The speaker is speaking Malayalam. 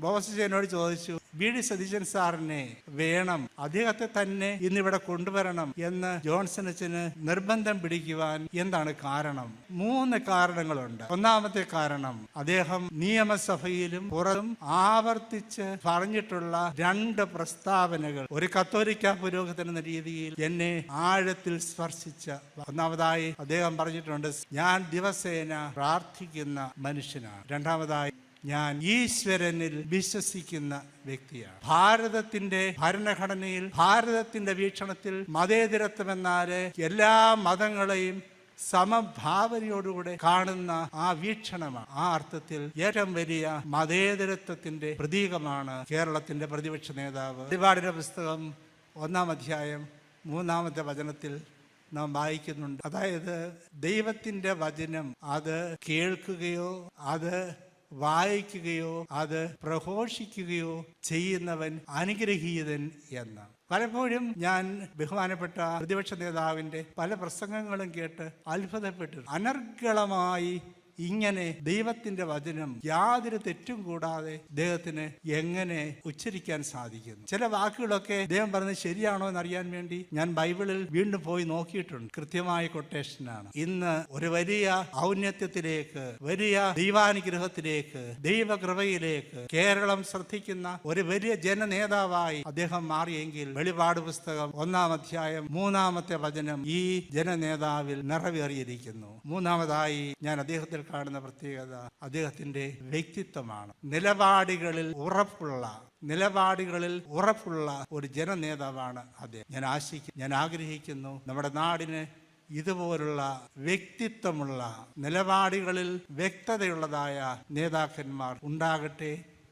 ബോസച്ചനോട് ചോദിച്ചു ബി ഡി സതീശൻ സാറിനെ വേണം അദ്ദേഹത്തെ തന്നെ ഇന്നിവിടെ കൊണ്ടുവരണം എന്ന് ജോൺസൺ അച്ഛന് നിർബന്ധം പിടിക്കുവാൻ എന്താണ് കാരണം? മൂന്ന് കാരണങ്ങളുണ്ട്. ഒന്നാമത്തെ കാരണം അദ്ദേഹം നിയമസഭയിലും പുറത്തും ആവർത്തിച്ച് പറഞ്ഞിട്ടുള്ള രണ്ട് പ്രസ്താവനകൾ. ഒരു കത്തോലിക്ക പുരോഗതി എന്ന രീതിയിൽ എന്നെ ആഴത്തിൽ സ്പർശിച്ച ഒന്നാമതായി അദ്ദേഹം പറഞ്ഞിട്ടുണ്ട് ഞാൻ ദിവസേന പ്രാർത്ഥിക്കുന്ന മനുഷ്യനാണ്. രണ്ടാമതായി ഞാൻ ഈശ്വരനിൽ വിശ്വസിക്കുന്ന വ്യക്തിയാണ്. ഭാരതത്തിന്റെ ഭരണഘടനയിൽ ഭാരതത്തിന്റെ വീക്ഷണത്തിൽ മതേതരത്വം എന്നാൽ എല്ലാ മതങ്ങളെയും സമഭാവനയോടുകൂടെ കാണുന്ന ആ വീക്ഷണമാണ്. ആ അർത്ഥത്തിൽ ഏറ്റവും വലിയ മതേതരത്വത്തിന്റെ പ്രതീകമാണ് കേരളത്തിന്റെ പ്രതിപക്ഷ നേതാവ്. ഒരുപാടിന്റെ പുസ്തകം ഒന്നാം അധ്യായം മൂന്നാമത്തെ വചനത്തിൽ നാം വായിക്കുന്നുണ്ട്. അതായത് ദൈവത്തിന്റെ വചനം അത് കേൾക്കുകയോ അത് വായിക്കുകയോ അത് പ്രഘോഷിക്കുകയോ ചെയ്യുന്നവൻ അനുഗ്രഹീതൻ എന്ന്. പലപ്പോഴും ഞാൻ ബഹുമാനപ്പെട്ട പ്രതിപക്ഷ നേതാവിന്റെ പല പ്രസംഗങ്ങളും കേട്ട് അത്ഭുതപ്പെട്ടു അനർഗളമായി ഇങ്ങനെ ദൈവത്തിന്റെ വചനം യാതൊരു തെറ്റും കൂടാതെ ദൈവത്തിന് എങ്ങനെ ഉച്ചരിക്കാൻ സാധിക്കുന്നു? ചില വാക്കുകളൊക്കെ ദൈവം പറഞ്ഞത് ശരിയാണോ എന്ന് അറിയാൻ വേണ്ടി ഞാൻ ബൈബിളിൽ വീണ്ടും പോയി നോക്കിയിട്ടുണ്ട്. കൃത്യമായ കൊട്ടേഷനാണ്. ഇന്ന് ഒരു വലിയ ഔന്നത്യത്തിലേക്ക് വലിയ ദൈവാനുഗ്രഹത്തിലേക്ക് ദൈവകൃപയിലേക്ക് കേരളം ശ്രദ്ധിക്കുന്ന ഒരു വലിയ ജനനേതാവായി അദ്ദേഹം മാറിയെങ്കിൽ വെളിപാട് പുസ്തകം ഒന്നാം അധ്യായം മൂന്നാമത്തെ വചനം ഈ ജനനേതാവിൽ നിറവേറിയിരിക്കുന്നു. മൂന്നാമതായി ഞാൻ അദ്ദേഹത്തിൽ കാണുന്ന പ്രത്യേകത അദ്ദേഹത്തിന്റെ വ്യക്തിത്വമാണ്. നിലപാടുകളിൽ ഉറപ്പുള്ള നിലപാടുകളിൽ ഉറപ്പുള്ള ഒരു ജനനേതാവാണ് അദ്ദേഹം. ഞാൻ ആശിക്കുന്നു ഞാൻ ആഗ്രഹിക്കുന്നു നമ്മുടെ നാടിന് ഇതുപോലുള്ള വ്യക്തിത്വമുള്ള നിലപാടുകളിൽ വ്യക്തതയുള്ളതായ നേതാക്കന്മാർ ഉണ്ടാകട്ടെ